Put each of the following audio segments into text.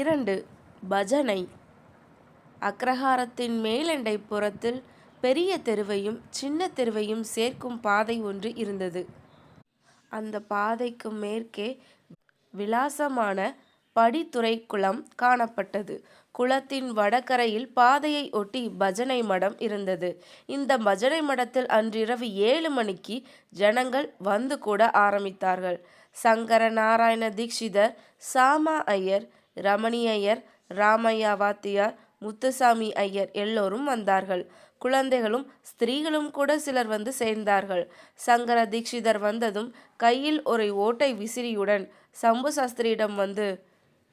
இரண்டு பஜனை. அக்ரஹாரத்தின் மேலண்டை புறத்தில் பெரிய தெருவையும் சின்ன தெருவையும் சேர்க்கும் பாதை ஒன்று இருந்தது. அந்த பாதைக்கு மேற்கே விலாசமான படித்துறை குளம் காணப்பட்டது. குளத்தின் வடகரையில் பாதையை ஒட்டி பஜனை மடம் இருந்தது. இந்த பஜனை மடத்தில் அன்றிரவு ஏழு மணிக்கு ஜனங்கள் வந்து கூட ஆரம்பித்தார்கள். சங்கர நாராயண தீக்ஷிதர் சாமா ஐயர் ரமணி ஐயர் ராமையா வாத்தியார் முத்துசாமி ஐயர் எல்லோரும் வந்தார்கள். குழந்தைகளும் ஸ்திரீகளும் கூட சிலர் வந்து சேர்ந்தார்கள். சங்கர தீக்ஷிதர் வந்ததும் கையில் ஒரு ஓட்டை விசிறியுடன் சம்பு சாஸ்திரியிடம் வந்து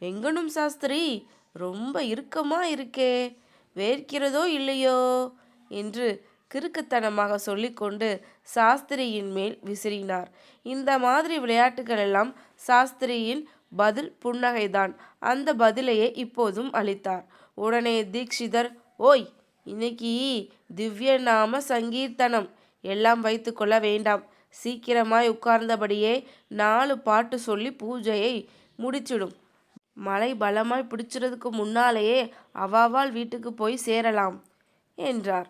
எங்கனும் சாஸ்திரி? ரொம்ப இறுக்கமா இருக்கே வேர்க்கிறதோ இல்லையோ என்று கிறுக்குத்தனமாக சொல்லிக்கொண்டு சாஸ்திரியின் மேல் விசிறினார். இந்த மாதிரி விளையாட்டுகள் எல்லாம் சாஸ்திரியின் பதில் புன்னகைதான். அந்த பதிலையே இப்போதும் அளித்தார். உடனே தீக்ஷிதர் ஓய் இன்னைக்கு திவ்ய நாம சங்கீர்த்தனம். எல்லாம் வைத்து கொள்ள வேண்டாம். சீக்கிரமாய் உட்கார்ந்தபடியே நாலு பாட்டு சொல்லி பூஜையை முடிச்சிடும். மழை பலமாய் பிடிச்சிறதுக்கு முன்னாலேயே அவாவால் வீட்டுக்கு போய் சேரலாம் என்றார்.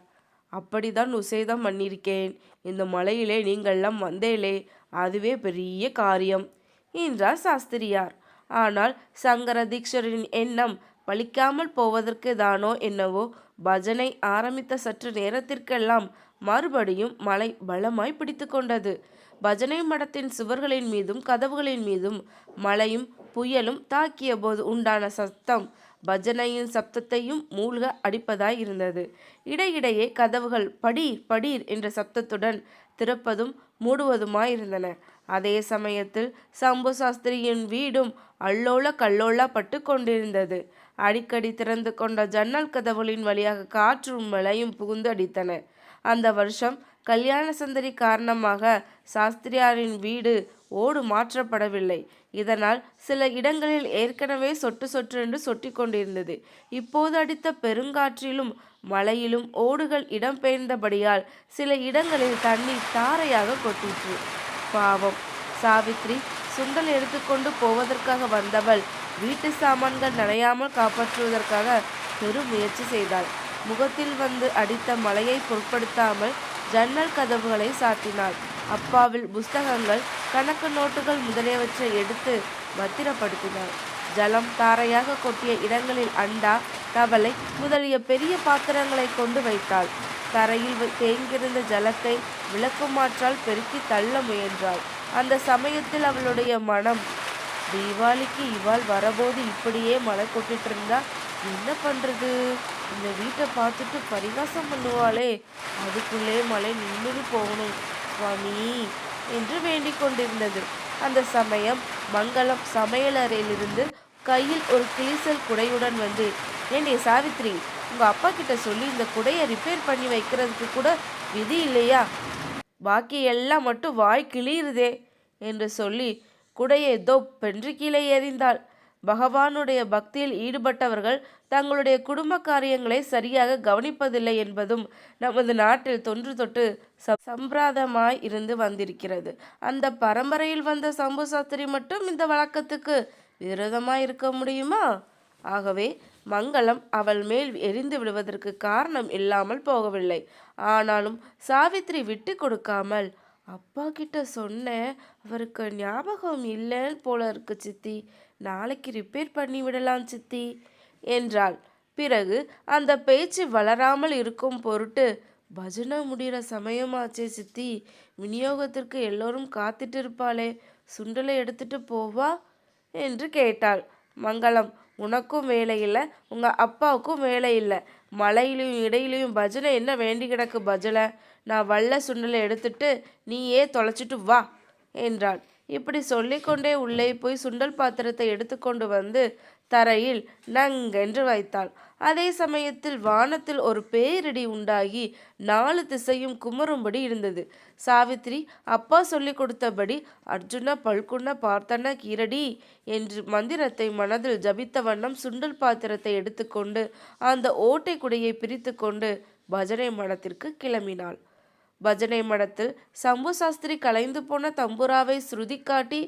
அப்படிதான் உசேதம் பண்ணியிருக்கேன். இந்த மலையிலே நீங்கள்லாம் வந்தேலே. அதுவே பெரிய காரியம். என்றார் சாஸ்திரியார். ஆனால் சங்கர தீக்ஷரின் எண்ணம் பலிக்காமல் போவதற்கு தானோ என்னவோ பஜனை ஆரம்பித்த சற்று நேரத்திற்கெல்லாம் மறுபடியும் மழை பலமாய் பிடித்து கொண்டது. பஜனை மடத்தின் சுவர்களின் மீதும் கதவுகளின் மீதும் மழையும் புயலும் தாக்கிய போது உண்டான சத்தம் பஜனையின் சப்தத்தையும் மூழ்க அடிப்பதாய் இருந்தது. இடையிடையே கதவுகள் படீர் படீர் என்ற சப்தத்துடன் திறப்பதும் மூடுவதுமாயிருந்தன அதே சமயத்தில் சம்பு சாஸ்திரியின் வீடும் அல்லோல கல்லோலப்பட்டு கொண்டிருந்தது. அடிக்கடி திறந்து கொண்ட ஜன்னல் கதவுகளின் வழியாக காற்றும் மழையும் புகுந்து அடித்தன. அந்த வருஷம் கல்யாண சந்தரி காரணமாக சாஸ்திரியாரின் வீடு ஓடு மாற்றப்படவில்லை. இதனால் சில இடங்களில் ஏற்கனவே சொட்டு சொட்டு என்று சொட்டி கொண்டிருந்தது. இப்போது அடித்த பெருங்காற்றிலும் மழையிலும் ஓடுகள் இடம்பெயர்ந்தபடியால் சில இடங்களில் தண்ணீர் தாரையாக கொட்டிற்று. பாவம். சாவித்ரி சுண்டல் எடுத்துக்கொண்டு போவதற்காக வந்தவள் வீட்டு சாமான்கள் நனையாமல் காப்பாற்றுவதற்காக பெரும் முயற்சி செய்தாள். முகத்தில் வந்து அடித்த மலையை பொருட்படுத்தாமல் ஜன்னல் கதவுகளை சாத்தினாள். அப்பாவில் புஸ்தகங்கள் கணக்கு நோட்டுகள் முதலியவற்றை எடுத்து பத்திரப்படுத்தினாள். ஜலம் தாரையாக கொட்டிய இடங்களில் அண்டா தவளை முதலிய பெரிய பாத்திரங்களை கொண்டு வைத்தாள். தரையில் தேங்கியிருந்த ஜலத்தை விளக்குமாற்றால் பெருக்கி தள்ள முயன்றாள். அந்த சமயத்தில் அவளுடைய மனம் தீபாவளிக்கு இவாள் வரபோது இப்படியே மழை கொட்டிட்டு இருந்தா என்ன பண்றது? இந்த வீட்டை பார்த்துட்டு பரிகாசம் பண்ணுவாளே. அதுக்குள்ளே மழை நின்று போகணும். சுவாமி என்று வேண்டிக் கொண்டிருந்தது. அந்த சமயம் மங்களம் சமையலறையிலிருந்து கையில் ஒரு கிளிசல் குடையுடன் வந்து ஏண்டே சாவித்ரி உங்கள் அப்பா கிட்ட சொல்லி இந்த குடையை ரிப்பேர் பண்ணி வைக்கிறதுக்கு கூட விதி இல்லையா? பாக்கி எல்லாம் மட்டும் வாய் கிளியுதே என்று சொல்லி குடையை தொப்பென்று கீழே எறிந்தாள். பகவானுடைய பக்தியில் ஈடுபட்டவர்கள் தங்களுடைய குடும்ப காரியங்களை சரியாக கவனிப்பதில்லை என்பதும் நமது நாட்டில் தொன்று தொட்டு சம்பிராதமாய் இருந்து வந்திருக்கிறது. அந்த பரம்பரையில் வந்த சம்பு சாஸ்திரி மட்டும் இந்த வழக்கத்துக்கு விரோதமாக இருக்க முடியுமா? ஆகவே மங்களம் அவள் மேல் எரிந்து விடுவதற்கு காரணம் இல்லாமல் போகவில்லை. ஆனாலும் சாவித்ரி விட்டு கொடுக்காமல் அப்பா கிட்ட சொன்னேன் அவருக்கு ஞாபகம் இல்லைன்னு போல இருக்கு சித்தி. நாளைக்கு ரிப்பேர் பண்ணி விடலாம் சித்தி என்றாள். பிறகு அந்த பேச்சு வளராமல் இருக்கும் பொருட்டு பஜனை முடிகிற சமயமாச்சே சித்தி. விநியோகத்திற்கு எல்லோரும் காத்துட்டு இருப்பாளே. சுண்டலை எடுத்துட்டு போவா? என்று கேட்டாள். மங்களம் உனக்கும் வேலை இல்லை உங்கள் அப்பாவுக்கும் வேலை இல்லை. மலையிலையும் இடையிலையும் பஜனை என்ன வேண்டி கிடக்கு பஜனை? நான் வள்ள சுண்டலை எடுத்துட்டு நீயே தொலைச்சிட்டு வா என்றாள். இப்படி சொல்லிக்கொண்டே உள்ளே போய் சுண்டல் பாத்திரத்தை எடுத்துக்கொண்டு வந்து தரையில் நங்கென்று வைத்தாள். அதே சமயத்தில் வானத்தில் ஒரு பேரிடி உண்டாகி நாலு திசையும் குமரும்படி இருந்தது. சாவித்ரி அப்பா சொல்லிக் கொடுத்தபடி அர்ஜுன பல்குண்ண பார்த்தன கீரடி என்று மந்திரத்தை மனதில் ஜபித்த வண்ணம் சுண்டல் பாத்திரத்தை எடுத்துக்கொண்டு அந்த ஓட்டை குடையை பிரித்து கொண்டு பஜனை மடத்திற்கு கிளம்பினாள். பஜனை மடத்தில் சம்பு சாஸ்திரி கலைந்து போன தம்புராவை ஸ்ருதி காட்டி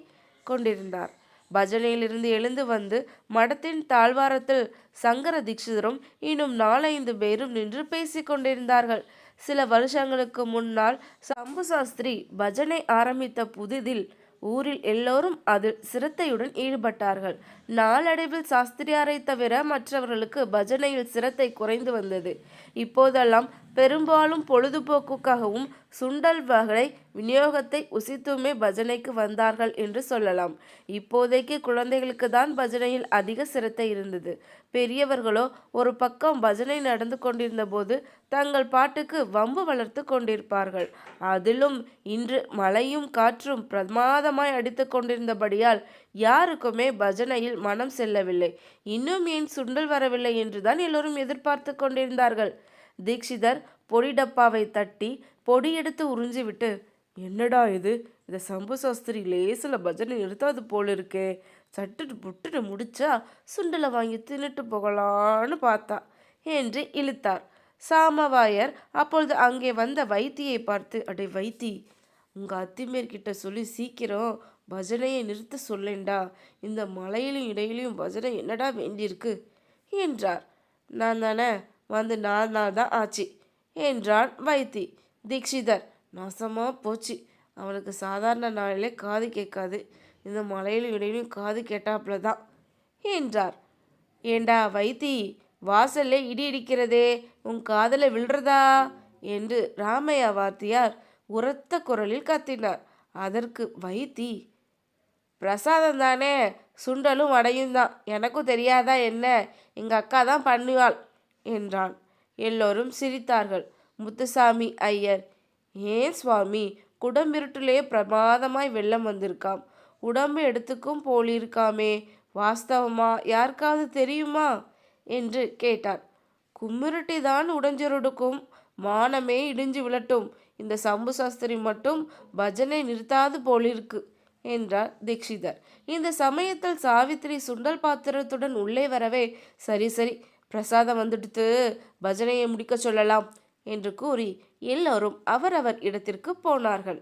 கொண்டிருந்தார். பஜனையிலிருந்து எழுந்து வந்து மடத்தின் தாழ்வாரத்தில் சங்கர தீட்சிதரும் இன்னும் நாலைந்து பேரும் நின்று பேசிக்கொண்டிருந்தார்கள் சில வருஷங்களுக்கு முன்னால் சம்பு சாஸ்திரி பஜனை ஆரம்பித்த புதிதில் ஊரில் எல்லோரும் அதில் சிரத்தையுடன் ஈடுபட்டார்கள். நாளடைவில் சாஸ்திரியாரை தவிர மற்றவர்களுக்கு பஜனையில் சிரத்தை குறைந்து வந்தது. இப்போதெல்லாம் பெரும்பாலும் பொழுதுபோக்குக்காகவும் சுண்டல் வகை விநியோகத்தை உசித்துமே பஜனைக்கு வந்தார்கள் என்று சொல்லலாம். இப்போதைக்கு குழந்தைகளுக்கு தான் பஜனையில் அதிக சிரத்தை இருந்தது. பெரியவர்களோ ஒரு பக்கம் பஜனை நடந்து கொண்டிருந்த போது தங்கள் பாட்டுக்கு வம்பு வளர்த்து கொண்டிருப்பார்கள். அதிலும் இன்று மழையும் காற்றும் பிரமாதமாய் அடித்து கொண்டிருந்தபடியால் யாருக்குமே பஜனையில் மனம் செல்லவில்லை. இன்னும் ஏன் சுண்டல் வரவில்லை என்றுதான் எல்லோரும் எதிர்பார்த்து கொண்டிருந்தார்கள். தீக்ஷிதர் பொடி டப்பாவை தட்டி பொடி எடுத்து உறிஞ்சிவிட்டு என்னடா இது? இந்த சம்பு சாஸ்திரி லேசில் பஜனை நிறுத்தாது போல் இருக்கே. சட்டுட்டு புட்டுட்டு முடிச்சா சுண்டலை வாங்கி தின்னுட்டு போகலான்னு பார்த்தா என்று இழுத்தார். சாமவாயர் அப்பொழுது அங்கே வந்த வைத்தியை பார்த்து அடே வைத்தி உங்கள் அத்திமேர்கிட்ட சொல்லி சீக்கிரம் பஜனையை நிறுத்த சொல்லேன்டா. இந்த மலையிலும் இடையிலையும் பஜனை என்னடா வேண்டியிருக்கு? என்றார். நான் தானே வந்து நாலு நாள் தான் ஆச்சு. என்றான் வைத்தி தீக்ஷிதர் நாசமாக போச்சு. அவனுக்கு சாதாரண நாளிலே காது கேட்காது. இந்த மலையிலும் இடையிலும் காது கேட்டாப்புல தான் என்றார். ஏண்டா வைத்தி வாசல்ல இடி இடிக்கிறதே உன் காதல விழுறதா? என்று ராமையா வாத்தியார் உரத்த குரலில் கத்தினார். அதற்கு வைத்தி பிரசாதம் தானே சுண்டலும் வடையும் தான். எனக்கும் தெரியாதா என்ன? எங்கள் அக்கா தான் பண்ணுவாள். என்றான் எல்லோரும் சிரித்தார்கள். முத்துசாமி ஐயர் ஏன் சுவாமி? குடமிருட்டிலே பிரமாதமாய் வெள்ளம் வந்திருக்காம். உடம்பு எடுத்துக்கும் போலிருக்காமே. வாஸ்தவமா? யாருக்காவது தெரியுமா? என்று கேட்டார். கும்மிருட்டி தான் உடஞ்சிருடுக்கும். மானமே இடிஞ்சு விழட்டும். இந்த சம்பு சாஸ்திரி மட்டும் பஜனை நிறுத்தாது போலிருக்கு என்றார் தீக்ஷிதர் இந்த சமயத்தில் சாவித்திரி சுண்டல் பாத்திரத்துடன் உள்ளே வரவே சரி சரி. பிரசாதம் வந்துடுத்து பஜனையை முடிக்க சொல்லலாம் என்று கூறி எல்லோரும் அவரவர் இடத்திற்கு போனார்கள்.